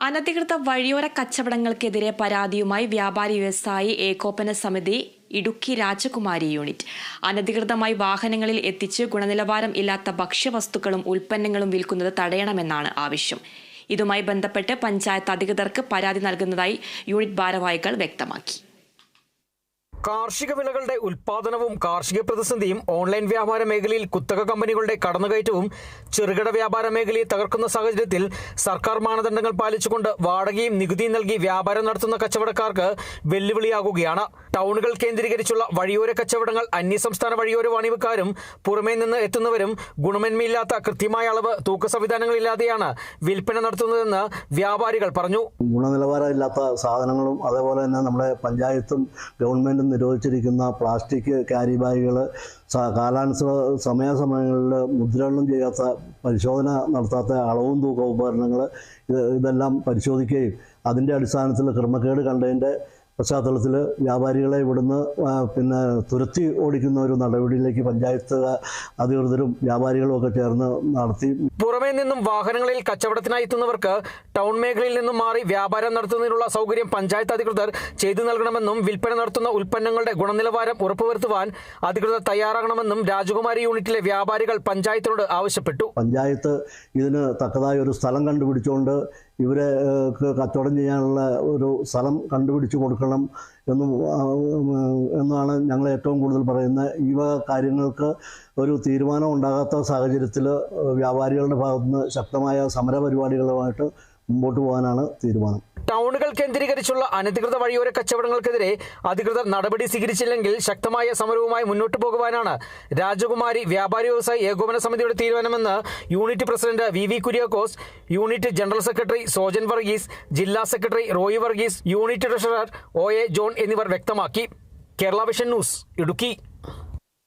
അനധികൃത വഴിയോര കച്ചവടങ്ങൾക്കെതിരെ പരാതിയുമായി വ്യാപാരി വ്യവസായി ഏകോപന സമിതി ഇടുക്കി രാജകുമാരി യൂണിറ്റ്. അനധികൃതമായി വാഹനങ്ങളിൽ എത്തിച്ച് ഗുണനിലവാരം ഇല്ലാത്ത ഭക്ഷ്യവസ്തുക്കളും ഉൽപ്പന്നങ്ങളും വിൽക്കുന്നത് തടയണമെന്നാണ് ആവശ്യം. ഇതുമായി ബന്ധപ്പെട്ട് പഞ്ചായത്ത് അധികൃതർക്ക് പരാതി നൽകുന്നതായി യൂണിറ്റ് ഭാരവാഹികൾ വ്യക്തമാക്കി. കാർഷിക വിളകളുടെ ഉൽപാദനവും കാർഷിക പ്രതിസന്ധിയും ഓൺലൈൻ വ്യാപാര മേഖലയിൽ കുത്തക കമ്പനികളുടെ കടന്നുകയറ്റവും ചെറുകിട വ്യാപാര മേഖലയെ തകർക്കുന്ന സാഹചര്യത്തിൽ സർക്കാർ മാനദണ്ഡങ്ങൾ പാലിച്ചുകൊണ്ട് വാടകയും നികുതിയും നൽകി വ്യാപാരം നടത്തുന്ന കച്ചവടക്കാർക്ക് വെല്ലുവിളിയാകുകയാണ്. ടൗണുകൾ കേന്ദ്രീകരിച്ചുള്ള വഴിയോര കച്ചവടങ്ങൾ അന്യസംസ്ഥാന വഴിയോര വാണിഭക്കാരും പുറമേ നിന്ന് എത്തുന്നവരും ഗുണമേന്മയില്ലാത്ത കൃത്യമായ അളവ് തൂക്ക സംവിധാനങ്ങളില്ലാതെയാണ് വിൽപ്പന നടത്തുന്നതെന്ന് വ്യാപാരികൾ പറഞ്ഞു. ഗുണനിലവാരമില്ലാത്ത സാധനങ്ങളും അതേപോലെ തന്നെ നമ്മുടെ പഞ്ചായത്തും ഗവൺമെന്റും നിരോധിച്ചിരിക്കുന്ന പ്ലാസ്റ്റിക് ക്യാരി ബാഗുകൾ കാലാനുസൃത സമയാസമയങ്ങളിൽ മുദ്രണം ചെയ്യാത്ത പരിശോധന നടത്താത്ത അളവും തൂക്ക ഉപകരണങ്ങൾ ഇത് ഇതെല്ലാം പരിശോധിക്കുകയും അതിന്റെ അടിസ്ഥാനത്തിൽ ക്രമക്കേട് കണ്ടതിന്റെ പശ്ചാത്തലത്തിൽ വ്യാപാരികളെ ഇവിടുന്ന് പിന്നെ തുരത്തി ഓടിക്കുന്ന ഒരു നടപടിയിലേക്ക് പഞ്ചായത്ത് അധികൃതരും വ്യാപാരികളും ഒക്കെ ചേർന്ന് നടത്തി. പുറമേ നിന്നും വാഹനങ്ങളിൽ കച്ചവടത്തിനായി എത്തുന്നവർക്ക് ടൗൺ മേഖലയിൽ നിന്നും മാറി വ്യാപാരം നടത്തുന്നതിനുള്ള സൗകര്യം പഞ്ചായത്ത് അധികൃതർ ചെയ്തു നൽകണമെന്നും വിൽപ്പന നടത്തുന്ന ഉൽപ്പന്നങ്ങളുടെ ഗുണനിലവാരം ഉറപ്പുവരുത്തുവാൻ അധികൃതർ തയ്യാറാകണമെന്നും രാജകുമാരി യൂണിറ്റിലെ വ്യാപാരികൾ പഞ്ചായത്തിനോട് ആവശ്യപ്പെട്ടു. പഞ്ചായത്ത് ഇതിന് തക്കതായ ഒരു സ്ഥലം കണ്ടുപിടിച്ചുകൊണ്ട് ഇവരെ കച്ചവടം ചെയ്യാനുള്ള ഒരു സ്ഥലം കണ്ടുപിടിച്ച് കൊടുക്കണം എന്നും എന്നാണ് ഞങ്ങൾ ഏറ്റവും കൂടുതൽ പറയുന്നത്. ഈ കാര്യങ്ങൾക്ക് ഒരു തീരുമാനം ഉണ്ടാകാത്ത സാഹചര്യത്തിൽ വ്യാപാരികളുടെ ഭാഗത്തുനിന്ന് ശക്തമായ സമര പരിപാടികളുമായിട്ട് മുമ്പോട്ട് പോകാനാണ് തീരുമാനം. ടൗണുകൾ കേന്ദ്രീകരിച്ചുള്ള അനധികൃത വഴിയോര കച്ചവടങ്ങൾക്കെതിരെ അധികൃതർ നടപടി സ്വീകരിച്ചില്ലെങ്കിൽ ശക്തമായ സമരവുമായി മുന്നോട്ടു പോകുവാനാണ് രാജകുമാരി വ്യാപാരി വ്യവസായ ഏകോപന സമിതിയുടെ തീരുമാനമെന്ന് unit president V V Kuriakose unit general secretary Sojan Varghese ജില്ലാ secretary Roy Varghese unit treasurer O A John എന്നിവർ വ്യക്തമാക്കി. Kerala vision news Idukki.